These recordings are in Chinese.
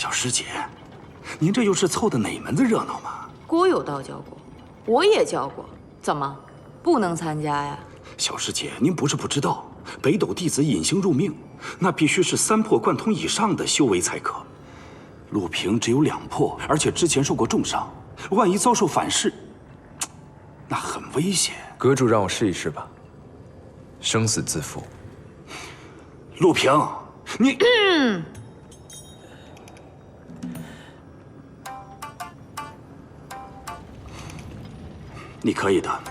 小师姐，您这又是凑的哪门子热闹嘛？郭有道教过，我也教过，怎么不能参加呀？小师姐，您不是不知道，北斗弟子隐形入命，那必须是三破贯通以上的修为才可。陆平只有两破，而且之前受过重伤，万一遭受反噬，那很危险。阁主让我试一试吧，生死自负。陆平，你，你可以的。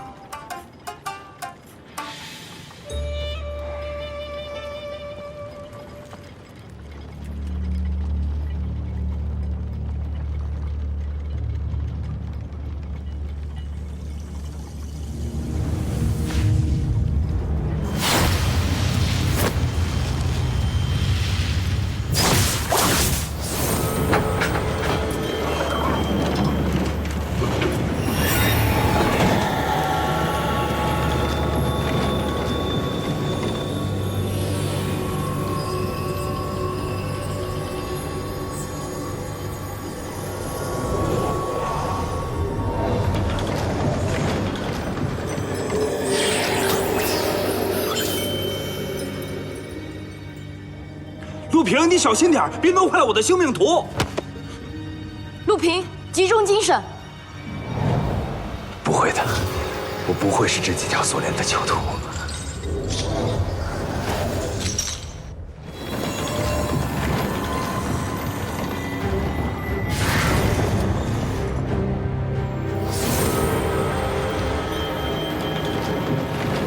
陆平，你小心点别弄坏了我的星命图。陆平，集中精神。不会的，我不会是这几条锁链的囚徒。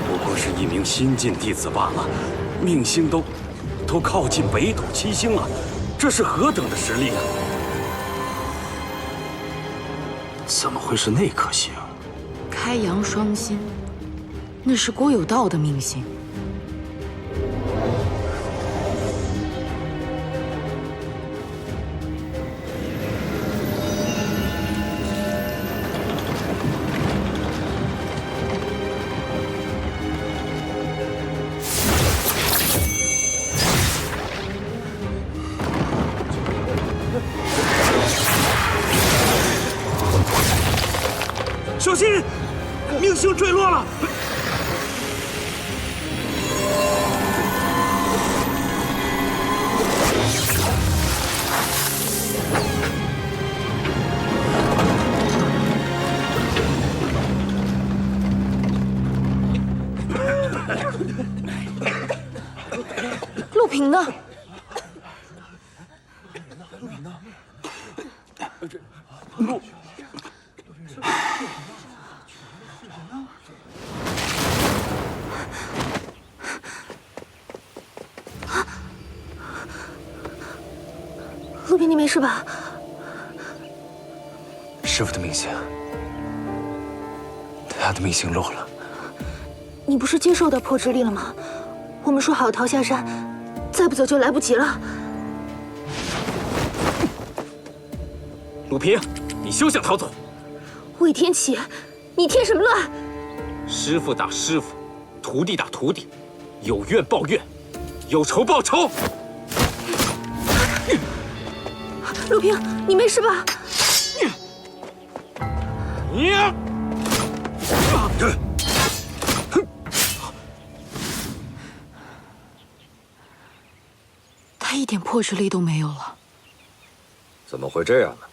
不过是一名新晋弟子罢了，命星都都靠近北斗七星了，这是何等的实力啊！怎么会是那颗星？开阳双星，那是郭有道的命星。小心，明星坠落了！陆平呢？陆平，你没事吧？师傅的命星，他的命星落了。你不是接受到破之力了吗？我们说好逃下山，再不走就来不及了。鲁平，你休想逃走！魏天启，你添什么乱？师傅打师傅，徒弟打徒弟，有怨报怨，有仇报仇。陆平，你没事吧？你，他一点破之力都没有了。怎么会这样呢？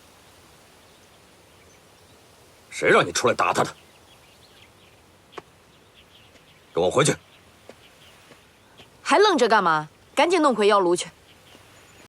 谁让你出来打他的？跟我回去！还愣着干嘛？赶紧弄回药炉去！